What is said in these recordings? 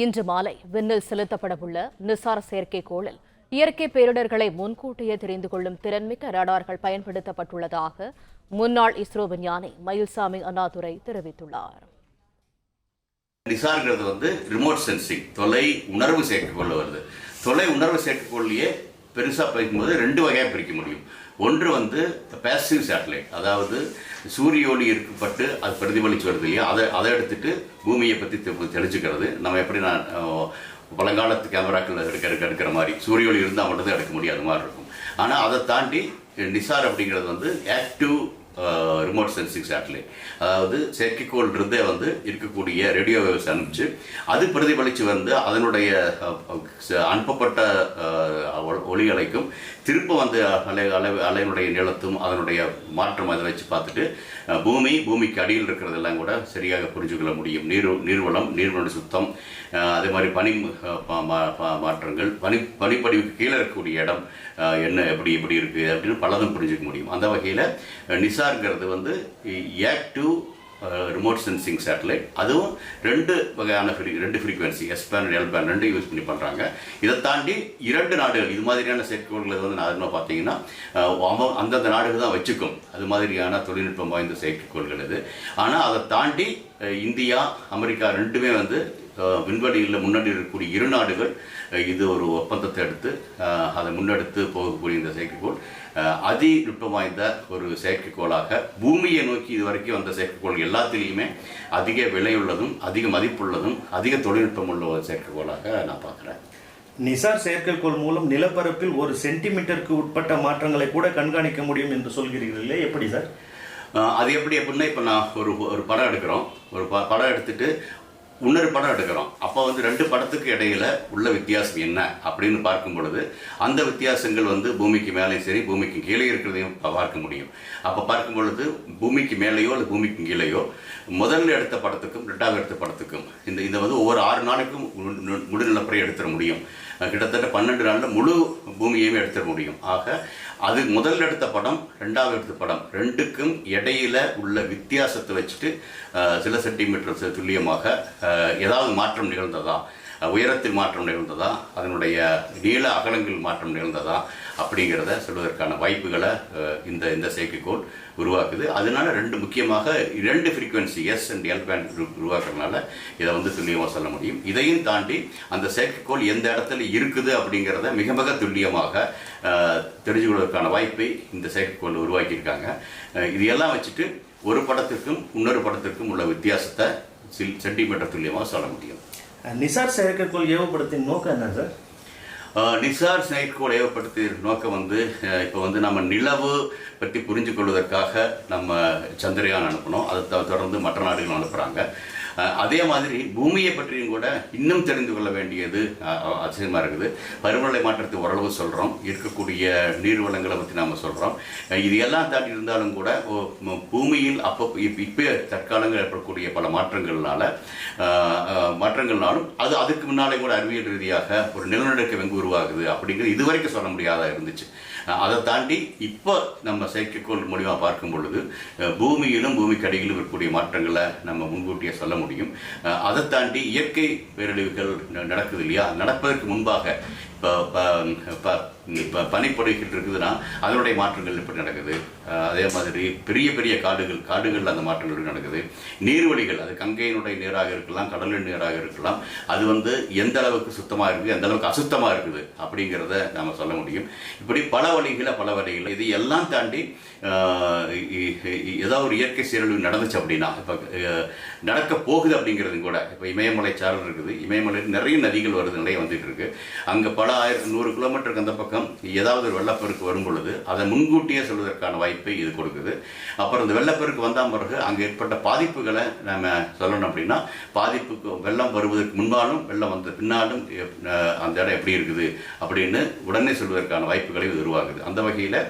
இன்று மாலை விண்ணில் செலுத்தப்படவுள்ள நிசார் செயற்கைக்கோளில் இயற்கை பேரிடர்களை முன்கூட்டியே தெரிந்து கொள்ளும் திறன்மிக்க ரடார்கள் பயன்படுத்தப்பட்டுள்ளதாக முன்னாள் இஸ்ரோ விஞ்ஞானி மயில்சாமி அண்ணாதுரை தெரிவித்துள்ளார். நிசார்ங்கிறது வந்து ரிமோட் சென்சிங் தொலை உணர்வு செயற்கைக்கோள் வருது. தொலை உணர்வு செயற்கைக்கோள்லையே பெருசாக பிரிக்கும்போது ரெண்டு வகையாக பிரிக்க முடியும். ஒன்று வந்து பேசிவ் சேட்டலைட் அதாவது சூரிய ஒளி இருக்கப்பட்டு அது பிரதிபலிச்சு வருது இல்லையா? அதை அதை எடுத்துட்டு பூமியை பற்றி தெளிச்சுக்கிறது. நம்ம எப்படி நான் பழங்காலத்து கேமராக்கள் எடுக்க எடுக்க எடுக்கிற மாதிரி சூரிய ஒளி இருந்தால் மட்டும்தான் எடுக்க முடியாத மாதிரி இருக்கும். ஆனால் அதை தாண்டி நிசார் அப்படிங்கிறது வந்து ஆக்டிவ் ரிமோட் சென்சிங் சேட்டலைட் அதாவது செயற்கைக்கோள் இருந்தே வந்து இருக்கக்கூடிய ரேடியோ வேவ்ஸ் அனுப்பிச்சு அது பிரதிபலித்து வந்து அதனுடைய அனுப்பப்பட்ட ஒளிகளைக்கும் திரும்ப வந்து அலை அலை அலையினுடைய நீளத்தும் அதனுடைய மாற்றம் அதை வச்சு பார்த்துட்டு பூமி பூமிக்கு அடியில் இருக்கிறதெல்லாம் கூட சரியாக புரிஞ்சுக்கொள்ள முடியும். நீர் நீர்வளம் நீர்வளம் சுத்தம் அதே மாதிரி பனி மா- மாற்றங்கள் பனி பனிப்படிவுக்கு கீழே இருக்கக்கூடிய இடம் என்ன எப்படி எப்படி இருக்குது அப்படின்னு பலதும் புரிஞ்சுக்க முடியும். அந்த வகையில் நிசார்ங்கிறது வந்து ஆக்டிவ் ரிமோட் சென்சிங் சேட்டலைட் அதுவும் ரெண்டு வகையான ஃப்ரீ ரெண்டு frequency S band L band ரெண்டு யூஸ் பண்ணி பண்ணுறாங்க இதை தாண்டி இரண்டு நாடுகள் இது மாதிரியான செயற்கைக்கோள்களை வந்து நான் பார்த்தீங்கன்னா அந்தந்த நாடுகள் தான் வச்சுக்கும். அது மாதிரியான தொழில்நுட்பம் வாய்ந்த செயற்கைக்கோள்கள் இது. ஆனால் அதை தாண்டி இந்தியா அமெரிக்கா ரெண்டுமே வந்து விண்வெளியில் முன்னாடி இருக்கக்கூடிய இரு நாடுகள் இது ஒரு ஒப்பந்தத்தை எடுத்து அதை முன்னெடுத்து போகக்கூடிய இந்த செயற்கைக்கோள். அஹ், அதி நுட்பம் வாய்ந்த ஒரு செயற்கைக்கோளாக பூமியை நோக்கி இதுவரைக்கும் வந்த செயற்கைக்கோள் எல்லாத்துலேயுமே அதிக விலையுள்ளதும் அதிக மதிப்புள்ளதும் அதிக தொழில்நுட்பம் உள்ள ஒரு செயற்கைக்கோளாக நான் பார்க்குறேன். நிசார் செயற்கைக்கோள் மூலம் நிலப்பரப்பில் ஒரு சென்டிமீட்டருக்கு உட்பட்ட மாற்றங்களை கூட கண்காணிக்க முடியும் என்று சொல்கிறீர்களே எப்படி சார்? அது எப்படி அப்படின்னா இப்போ நான் ஒரு ஒரு படம் எடுக்கிறோம். ஒரு ப படம் எடுத்துட்டு இன்னொரு படம் எடுக்கிறோம். அப்போ வந்து ரெண்டு படத்துக்கு இடையில உள்ள வித்தியாசம் என்ன அப்படின்னு பார்க்கும் பொழுது அந்த வித்தியாசங்கள் வந்து பூமிக்கு மேலேயும் சரி பூமிக்கு கீழே இருக்கிறதையும் பார்க்க முடியும். அப்போ பார்க்கும் பொழுது பூமிக்கு மேலேயோ அல்லது பூமிக்கு கீழேயோ முதல்ல எடுத்த படத்துக்கும் ரெண்டாவது எடுத்த படத்துக்கும் இந்த இந்த வந்து ஒவ்வொரு ஆறு நாளைக்கும் முடிநிலப்பறை எடுத்துட முடியும். கிட்டத்தட்ட பன்னெண்டு நாளில் முழு பூமியையுமே எடுத்துட முடியும். ஆக அது முதல்ல எடுத்த படம் ரெண்டாவது எடுத்த படம் ரெண்டுக்கும் இடையில உள்ள வித்தியாசத்தை வச்சுட்டு சில சென்டிமீட்டர் துல்லியமாக ஏதாவது மாற்றம் நிகழ்ந்ததா உயரத்தில் மாற்றம் நிகழ்ந்ததா அதனுடைய நீள அகலங்கள் மாற்றம் நிகழ்ந்ததா அப்படிங்கிறத சொல்வதற்கான வாய்ப்புகளை இந்த இந்த செயற்கைக்கோள் உருவாக்குது. அதனால ரெண்டு முக்கியமாக இரண்டு frequency S and L band உருவாக்குறதுனால இதை வந்து துல்லியமாக சொல்ல முடியும். இதையும் தாண்டி அந்த செயற்கைக்கோள் எந்த இடத்துல இருக்குது அப்படிங்கிறத மிக மிக துல்லியமாக தெரிஞ்சு கொள்வதற்கான வாய்ப்பை இந்த செயற்கைக்கோள் உருவாக்கியிருக்காங்க. இதையெல்லாம் இது எல்லாம் வச்சுட்டு ஒரு படத்திற்கும் இன்னொரு படத்திற்கும் உள்ள வித்தியாசத்தை சில் சென்டிமீட்டர் துல்லியமாக சொல்ல முடியும். நிசார் செயற்கைக்கோள் ஏவப்படுத்தின் நோக்கம் என்ன சார்? நிசார் செயற்கைக்கோள் ஏவப்படுத்திய நோக்கம் வந்து இப்போ வந்து நம்ம நிலவு பற்றி புரிஞ்சு கொள்வதற்காக நம்ம சந்திரயான் அனுப்பணும். அதை தொடர்ந்து மற்ற நாடுகள் அனுப்புகிறாங்க அதே மாதிரி பூமியை பற்றியும் கூட இன்னும் தெரிந்து கொள்ள வேண்டியது அதிசயமாக இருக்குது. பருவநிலை மாற்றத்தை ஓரளவு சொல்கிறோம் இருக்கக்கூடிய நீர் வளங்களை பற்றி நாம் சொல்கிறோம் இது எல்லாம் தாண்டி இருந்தாலும் கூட பூமியில் அப்போ இப்போ இப்போ தற்காலங்கள் ஏற்படக்கூடிய பல மாற்றங்கள்னால மாற்றங்கள்னாலும் அது அதுக்கு முன்னாலே கூட அறிவியல் ரீதியாக ஒரு நிலநடுக்கம் எங்கு உருவாகுது அப்படிங்கிறது இதுவரைக்கும் சொல்ல முடியாத இருந்துச்சு. அதை தாண்டி இப்போ நம்ம செயற்கைக்கோள் மூலியமாக பார்க்கும் பொழுது அஹ், பூமியிலும் பூமிக்கு அடியிலும் இருக்கக்கூடிய மாற்றங்களை நம்ம முன்கூட்டியே சொல்ல முடியும். அஹ், அதை தாண்டி இயற்கை பேரழிவுகள் நடக்குது இல்லையா? நடப்பதற்கு முன்பாக பனிப்பொழிகள் இருக்குதுன்னா அதனுடைய மாற்றங்கள் எப்படி நடக்குது? அதே மாதிரி பெரிய பெரிய காடுகள் காடுகளில் அந்த மாற்றங்கள் எப்படி நடக்குது? நீர்வழிகள் அது கங்கையினுடைய நீராக இருக்கலாம் கடலின் நீராக இருக்கலாம் அது வந்து எந்த அளவுக்கு சுத்தமாக இருக்குது எந்த அளவுக்கு அசுத்தமாக இருக்குது அப்படிங்கிறத நாம் சொல்ல முடியும். இப்படி பல வழிகளை பல வழிகள் இது எல்லாம் தாண்டி ஏதாவது ஒரு இயற்கை சீரழிவு நடந்துச்சு அப்படின்னா இப்போ நடக்க போகுது அப்படிங்கிறது கூட இப்போ இமயமலை சாரல் இருக்குது இமயமலையில் நிறைய நதிகள் வருது நிறைய வந்துட்டு இருக்கு. அங்கே பல ஆயிரத்தி நூறு கிலோமீட்டருக்கு அந்த பக்கம் ஏதாவது ஒரு வெள்ளப்பெருக்கு வரும் பொழுது அதை முன்கூட்டியே சொல்வதற்கான வாய்ப்பை இது கொடுக்குது. அப்புறம் இந்த வெள்ளப்பெருக்கு வந்தால் பிறகு அங்கே ஏற்பட்ட பாதிப்புகளை நம்ம சொல்லணும் அப்படின்னா பாதிப்புக்கு வெள்ளம் வருவதற்கு முன்பாலும் வெள்ளம் வந்த பின்னாலும் அந்த இடம் எப்படி இருக்குது அப்படின்னு உடனே சொல்வதற்கான வாய்ப்புகளை இது உருவாகுது அந்த வகையில்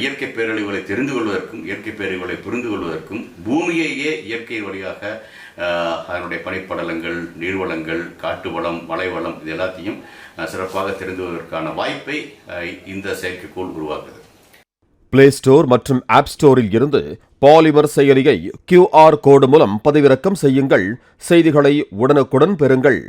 இயற்கை பேரழிவுகளை தெரிந்து கொள்வதற்கும் இயற்கை பேரழிவுகளை புரிந்து கொள்வதற்கும் பூமியையே இயற்கை வழியாக அதனுடைய பனிப்படலங்கள் நீர்வளங்கள் காட்டு வளம் மலைவளம் இது எல்லாத்தையும் சிறப்பாக தெரிந்து வாய்ப்பை இந்த செயற்கைக்கோள் உருவாக்குது. பிளே ஸ்டோர் மற்றும் ஆப் ஸ்டோரில் இருந்து பாலிமர் செயலியை கியூஆர் கோடு மூலம் பதிவிறக்கம் செய்யுங்கள். செய்திகளை உடனுக்குடன் பெறுங்கள்.